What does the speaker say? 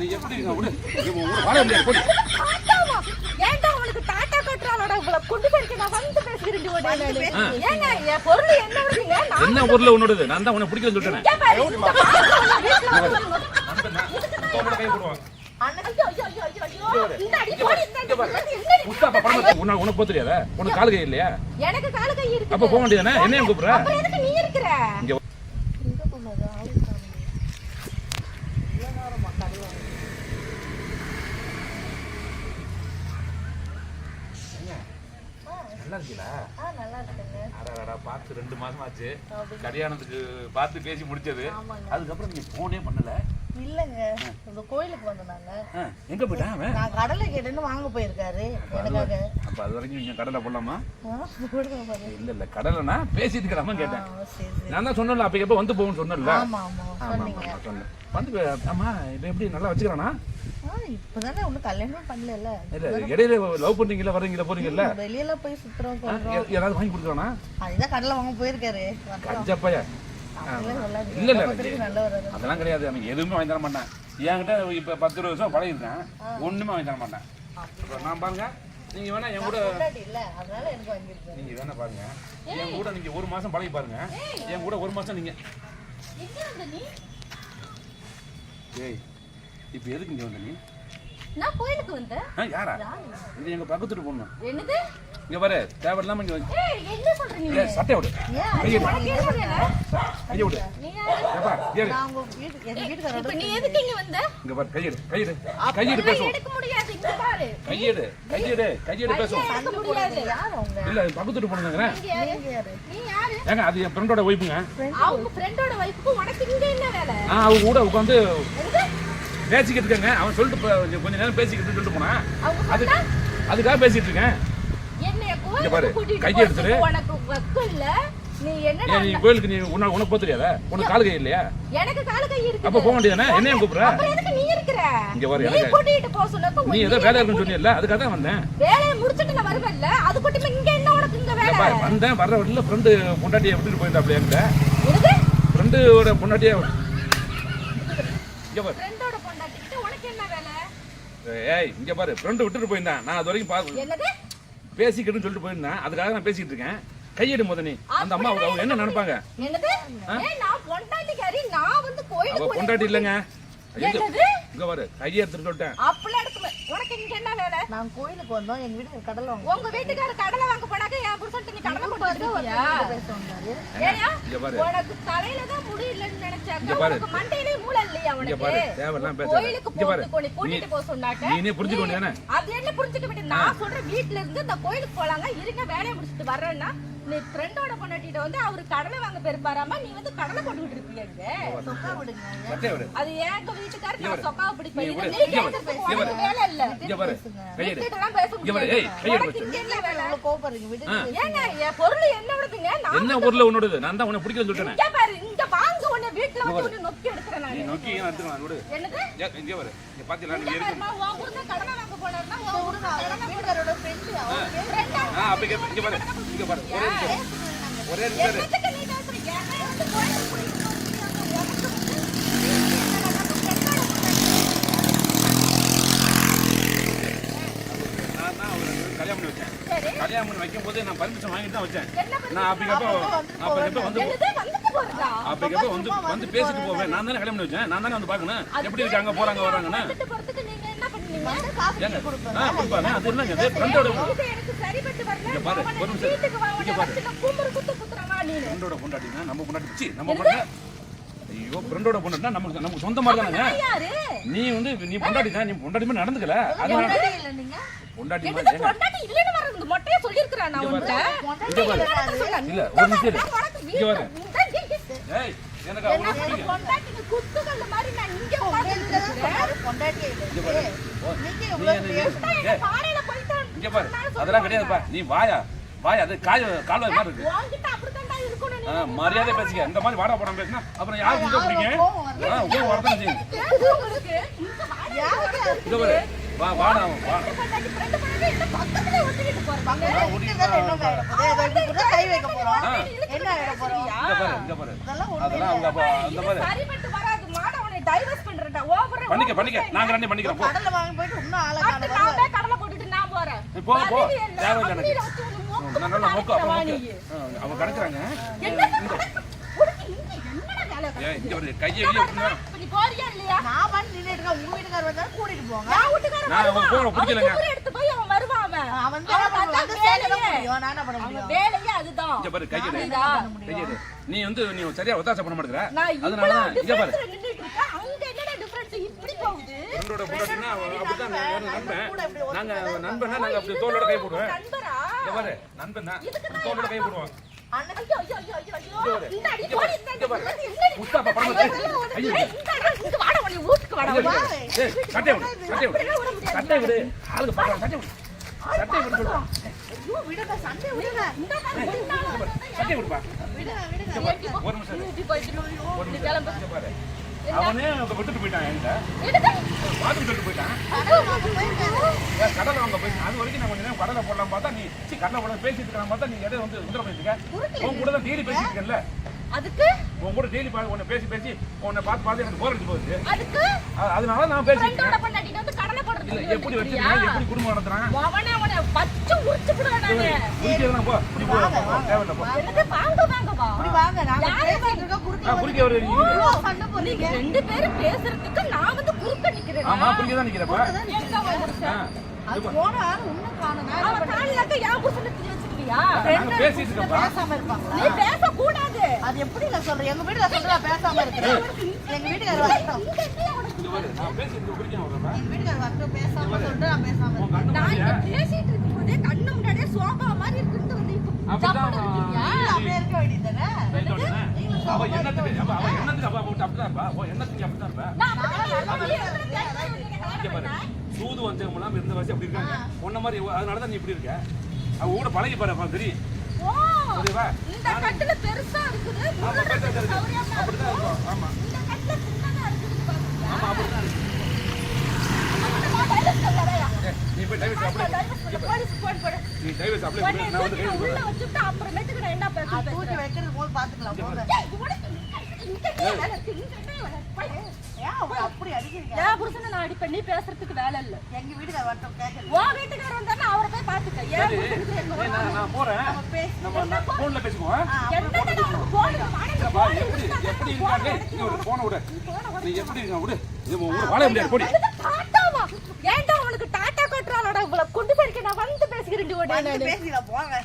நீ எப்படி இருக்க? விடு. வாழ முடியாது. போடி. ஏன்டா உனக்கு டாட்டா கட்டுறாளோட? இவ்வளவு குண்டு நான் வந்து பேசுகிறேன் உடனே நானு. ஏங்க என் பொருள் என்ன வருதுங்க நான் என்ன உன்னோடது? நான் தான் உன்னை சொல்லிட்டேன். உனக்கு போக தெரியாதா? உனக்கு கால் கை இல்லையா? எனக்கு காலு கை இருக்குது. அப்ப போக வேண்டியதானே என்னையும் கூப்பிடுற? அப்புறம் எதுக்கு நீ இருக்கிற? இங்க நல்லா இருக்கீங்களா நல்லா இருக்குங்க. பார்த்து ரெண்டு மாசம் ஆச்சு. கல்யாணத்துக்கு பார்த்து பேசி முடிச்சது. அதுக்கப்புறம் நீ போனே பண்ணல? இல்லங்க. இந்த கோயிலுக்கு வந்தோம் நாங்க. ஆ, எங்க போயிட்டான் நான் கடலை கேட்டேன்னு வாங்க போயிருக்காரு. எனக்காக. அப்ப அது வரைக்கும் இங்க கடலை போடலாமா. இல்ல இல்ல கடலைனா பேசிட்டு இருக்கலாமா கேட்டேன். நான் தான் சொன்னல அப்ப எப்ப வந்து போகும்னு சொன்னல ஆமா ஆமா சொன்னீங்க. வந்து ஆமா இப்ப எப்படி நல்லா வச்சுக்கிறானா இப்பதானே ஒண்ணும் கல்யாணம் பண்ணல இல்ல இடையில லவ் பண்றீங்களா வர்றீங்களா போறீங்கல்ல? வெளியில போய் சுத்துறோம் கொள்றோம் வாங்கி கொடுக்குறானா அதுதான் கடலை வாங்க போயிருக்காரு. கஞ்சப்பைய. இல்ல இல்ல அதெல்லாம் கிடையாது. அவன் எதுவுமே வாங்கி தர மாட்டான். என்கிட்ட இப்ப பத்து இருபது வருஷம் பழகிருக்கேன் ஒண்ணுமே வாங்கி தர மாட்டேன். நான் பாருங்க நீங்க வேணா என் கூட நீங்க வேணா பாருங்க. என் கூட நீங்க ஒரு மாசம் பழகி பாருங்க. என் கூட ஒரு மாசம் நீங்க ஏய். இப்ப எதுக்கு இங்க வந்த நீ? நான் கோயிலுக்கு வந்தேன். ஆ, யாரா? இது எங்க பக்கத்துல பொண்ணு என்னது? இங்க பாரு தேவையில்லாம இங்க வந்து ஏய் என்ன சொல்ற நீ? ஏய், சட்டை விடு. கையை விடு? கையை? ஏப்பா ஏறு நான் உங்க வீட்டு எங்க வீட்டுக்காரோட இப்ப நீ எதுக்கு இங்க வந்த? இங்க பாரு கையெடு கையெடு கையெடு அதெல்லாம் பேசுவோம். எடுக்க முடியாது இங்க பாரு. கையெடு கையெடு கையெடு பேசுவோம். எடுக்க முடியாது. யார் அவங்க? இல்ல பக்கத்துல பொண்ணுங்கிறேன் யாரு? நீ யாரு? ஏங்க அது என் ஃப்ரெண்டோட ஒய்ஃபுங்க அவங்க ஃப்ரெண்டோட வைஃப்க்கு உனக்கு இங்க என்ன வேலை? ஆ அவங்க கூட உட்காந்து என்னது? பேசிக்கிட்டு இருக்காங்க அவன் சொல்லிட்டு போ- கொஞ்ச நேரம் பேசிக்கிட்டு சொல்லிட்டு போனான் அது அதுக்காக பேசிட்டு இருக்கேன் பாரு, கையை எடுத்துரு. இல்ல நீ என்னடா ஏன் நீ கோயிலுக்கு நீ உன்ன உனக்கு போக தெரியாதா? உனக்கு கால் கை இல்லையா? எனக்கு காலு கை இருக்கு அப்ப போக வேண்டியதானே? என்னையும் கூப்பிடுற? அப்புறம் எதுக்கு நீ இருக்கிற? இங்க பாரு, நீ கூட்டிட்டு போக சொன்னப்ப நீ ஏதோ வேலை இருக்குன்னு சொன்னியல்ல? அதுக்காக தான் வந்தேன். வேலையை முடிச்சிட்டு நான் வருவேன்ல. அது கூட்டி இங்க என்ன உனக்கு இங்க வேலை? வந்தேன் வர்ற வழியில ஃப்ரெண்டு பொண்டாட்டியை விட்டுட்டு என்கிட்ட. என்னது ஃப்ரெண்டோட பொண்டாட்டியை இங்க பாரு ஃப்ரெண்டோட பொண்டாட்டிக்கிட்ட உனக்கு என்ன வேலை ஏய் இங்க பாரு ஃப்ரெண்டு விட்டுட்டு போயிருந்தேன். நான் அது வரைக்கும் பா- என்னது? பேசிக்கிட்டுன்னு சொல்லிட்டு போயிருந்தேன். அதுக்காக நான் பேசிக்கிட்டு இருக்கேன். கையெடு முத நீ அந்த அம்மா அவங்க என்ன நினைப்பாங்க? என்னது? ஏய் நான் பொண்டாட்டிக்காரி நான் வந்து கோயிலுக்கு அவ போய் பொண்டாட்டி இல்லைங்க. இங்க பாரு கையை எடுத்துட்டு சொல்லிட்டேன். அப்பலாம் எடுக்க உனக்கு இங்க என்ன வேலை? நான் கோயிலுக்கு வந்தோம். எங்க வீட்டுக்கு கடலை வாங்க உங்க வீட்டுக்கார கடலை வாங்க போனாக்க என் நீ கடலை கொண்டு பாரு. உனக்கு தலையில தான் பாரு. உனக்கு மண்டையிலே வீட்ல இருந்து இந்த கோயிலுக்கு போலாங்க. இருங்க வேலையை முடிச்சிட்டு வர்றேன்னா நீ ஃப்ரெண்டோட பொண்டாட்டிட்ட வந்து அவரு கடலை வாங்க பெருப்பாராம நீ வந்து கடலை போட்டுக்கிட்டு இருப்பீங்க இங்க? சொக்கா விடுங்க. சட்டையை விடு. அது ஏங்க வீட்டுக்காரர் நான் சொக்காவை பிடிப்பேன். நீ இது விடு. நீ இங்க பாரு. கேட்கறதுக்கு இங்க உனக்கு பாரு. வேலை இல்ல. என்ன பொருள் என்ன விடுதுங்க? நான் என்ன ஊர்ல உன்னோடது? நான் தான் உன்னை பிடிக்கலன்னு சொல்லிட்டேன் இங்க பாரு இங்க வாங்க. நீ நான். நோக்கி எடுத்துக்கலாம் விடு இங்க பாரு. இங்க பாத்தீங்களா நீ இருக்கு ஆ ஆ அப்ப இங்க இங்க பாரு. இங்க பாரு. ஒரே நிமிஷம் ஒரே நிமிஷம்? நான் நான் கல்யாணம் பண்ணி வச்சேன். சரி. கல்யாணம் பண்ணி வைக்கும் போது நான் பர்மிஷன் வாங்கிட்டு தான் வச்சேன். நான் அப்பக்கப்போ அப்பக்கப்போ வந்து அப்பக்கப்போ வந்து வந்து பேசிட்டு போவேன். நான் தானே கல்யாணம் வச்சேன். நான் தானே வந்து பார்க்கணும். எப்படி இருக்காங்க போறாங்க வராங்கன்னு? ஏங்க ஆ கொடுப்பாங்க அது என்னங்க ஃப்ரெண்டோட. இங்க பாரு, ஒரு நிமிஷம். இங்க பாரு. ஃப்ரெண்டோட பொண்டாட்டினா நம்ம பொண்டாட்டி. சி நம்ம பொண்டாட்டி. ஐயோ ஃப்ரெண்டோட பொண்டாட்டினா நமக்கு நமக்கு சொந்த மாதிரி தானங்க? நீ வந்து நீ பொண்டாட்டி தான் நீ பொண்டாட்டி மாதிரி நடந்துக்கல. அதனால பொண்டாட்டி இல்ல மாதிரி பொண்டாட்டி இல்லைன்னு மொட்டையை நான் உன்கிட்ட. ஒரு நிமிஷம் இங்க பாரு வீட்டு- இந்த- இந்த- இந்த- ஏய் எனக்கு என்ன அவனை பிடிக்கும் பொண்டாட்டிக்கு குத்துக்கல்லு மாதிரி நான் இங்க உங்களுக்கு தான் உட்கார்ந்துட்டு சொன்னாரு பொண்டாட்டியே இல்ல. இங்க பாரு. ஓ, நீங்க பாறையில இங்க அதெல்லாம் கிடையாதுப்பா. நீ வாயா. வாயா அது காய் கால்வாய் மாதிரி இருக்கு. உன்கிட்ட இருக்கணும். மரியாதை பேசிக்க. இந்த மாதிரி வாடா போடாம பேசினா அப்புறம் யாருக்கு இங்க பிடிங்க. ஆ கோவம் வரதான் வாடையில இங்க பாரு. வா வாடா வா என்ன கை வைக்க போறோம். என்ன ஆயிட போறோம் இங்க பாரு இங்க பாரு அதெல்லாம் அவங்க அப்பா அந்த மாதிரி சரிப்பட்டு வராது. மாட உன்னை டைவர்ஸ் பண்றேன்டா ஓவரா பண்ணிக்க பண்ணிக்க நாங்க ரெண்டு பண்ணிக்கிறோம் போ கடலை வாங்கி போயிட்டு இன்னும் ஆளை காணோம் நான் போய் கடலை போட்டுட்டு நான் போறேன் போ போ என்ன? தேவையில்லை எனக்கு நான் நல்லா மொக்க அவங்க கிடைக்கிறாங்க என்னது கடலை? உனக்கு இங்க என்னடா வேலை ஏன் இங்க ஒரு கையை இங்க வெளியே பாருங்க, இப்ப நீ போறியா இல்லையா நான் வந்து நின்னுட்டு இருக்கேன் உங்க வீட்டுக்காரர் வந்தா கூட்டிட்டு போங்க நான் வீட்டுக்காரன் நான் வருவான். அவன் போன பிடிக்கலங்க. அவன் குதிரை எடுத்து போய் அவன் வருவான் அவன். அவன் வந்து என்ன அவன் பண்ணுவான்? பார்த்தா வந்து சேர்க்க தான் வேலையே. முடியும். நான் என்ன பண்ண அவன் முடியும்? வேலையே அதுதான். இங்க பாரு கையை புரியுதா? கையை நீ வந்து நீ சரியா ஒத்தாசை பண்ண மாட்டேங்கிற அதனால இங்க பாரு நின்னுட்டு என்னடா இப்படி போகுது? பொண்டாட்டினா அப்படிதான் நண்பன் நாங்க நண்பன்னா நாங்க அப்படி தோளோட கை போடுவேன் நண்பரா? இங்க பாரு நண்பன் தான் தோளோட கை போடுவோம் அண்ணன், ஐயோ, ஐயோ, சட்டை விடுப்பா. ஒரு நிமிஷம் பாரு அவனே அங்க விட்டுட்டு போயிட்டான் என்கிட்ட. பாத்ரூம் சொல்லிட்டு போயிட்டான். கடலை வாங்க போயிருக்காரு. ஏன் கடலை வாங்க போய் அது வரைக்கும் நான் கொஞ்ச நேரம் கடலை போடலாம் பார்த்தா நீ சி கடலை போட பேசிட்டு இருக்கலாம் பார்த்தா நீ இடையில வந்து உத்தரவு பண்ணிருக்க உன் கூட தான் டெய்லி பேசிட்டு அதுக்கு? உன் கூட டெய்லி பா உன்னை பேசி பேசி உன்னை பார்த்து பார்த்து எனக்கு போர் அடிச்சு போகுது. அதுக்கு? அதனால நான் பேசிட்டு எப்படி? வச்சிருக்கான்? எப்படி குடும்பம் நடத்துறான் அவனை அவனை பச்சு உரிச்சு. குடிக்கிறதுலாம் போ. நீ போ வாங்க, போ, வாங்க. தேவையில்ல வாங்க வாங்க குறுக்க ஒரு. நீங்க ரெண்டு பேரும் பேசுறதுக்கு நான் வந்து குறுக்க நிக்கிறேன்? ஆமா குடிக்க தான் நிக்கிறப்ப எங்க அவன் புருஷன்? அது போன ஆள் இன்னும் காணோம். அவன் காலிலாக்க புருஷனை பேசிட்டு பேசாம இருப்பாங்களா? நீ பேசக்கூடாது. அது எப்படி நான் சொல்றேன்? எங்க வீட்டுல பேசாம இருக்கிறேன் எங்க வீட்டுக்காரர் வரட்டும். நான் பேசிட்டு குடிக்க வரப்ப எங்க வீட்டுக்காரர் வரட்டும் பேசாம சொல்லிட்டு நான் பேசாம இருக்கேன் நான் இங்க பேசிட்டு இருக்கும்போதே கண்ணு முன்னாடியே சோபா மாதிரி இருக்குன்னு வந்து இப்ப அப்படியே இருக்க உடனே. அவ என்னத்துக்கு அவ அவ என்னத்துக்கு அவ போட்டு அப்படிதான் இருப்பா? அவ என்னத்துக்கு அப்படிதான் இருப்பா? பாரு சூது வஞ்சகம் இருந்த வயசு அப்படி இருக்காங்க. உன்ன மாதிரி அதனால தான் நீ இப்படி இருக்க. அவ கூட பழகி பாரு தெரியும் ஓ, புரியுதா இந்த கட்டுல பெருசா இருக்குது. ஆமா முன்னாடி பேச தெரியுது சௌரியமா அப்படிதான் இருக்கும். ஆமா. இந்த கட்டுல சின்னதா இருக்குது பாருங்க. ஆமா அப்படிதான் இருக்கு நான் டைவர்ஸ்ல வரேன். ஏய், நீ போய் டைவர்ஸ் அப்ளை. நீ டைவர்ஸ் அப்ளை நான் வந்து உள்ள வச்சுட்டு அப்புறமேட்டுக்கு நான் என்ன பேசுறது அது தூக்கி வைக்கிறது போது பாத்துக்கலாம் என்ன. ஏன் அப்படி அடிக்கிறீங்க என் புருஷனை நான் அடிப்பேன் நீ பேசுறதுக்கு வேலை இல்ல எங்க வீட்டுக்காரர் வரட்டும் கேட்கல உன் வீட்டுக்காரர் வந்தாருன்னா அவரை போய் பாத்துக்க ஏன் புருஷனுக்கு ஏய், நான் நான் போறேன் நம்ம பேசி நம்ம போன்ல பேசுவோம் என்னடா உனக்கு போன் எப்படி எப்படி இருக்காங்க நீ ஒரு போன விடு நீ எப்படி இருக்க விடு இது கூட வாழ முடியாது போடி டாட்டாவா ஏன்டா உனக்கு டாட்டா கட்டுறானோட இவ்வளவு கொண்டு போயிருக்கேன் நான் வந்து பேசிக்கிறேன் போங்க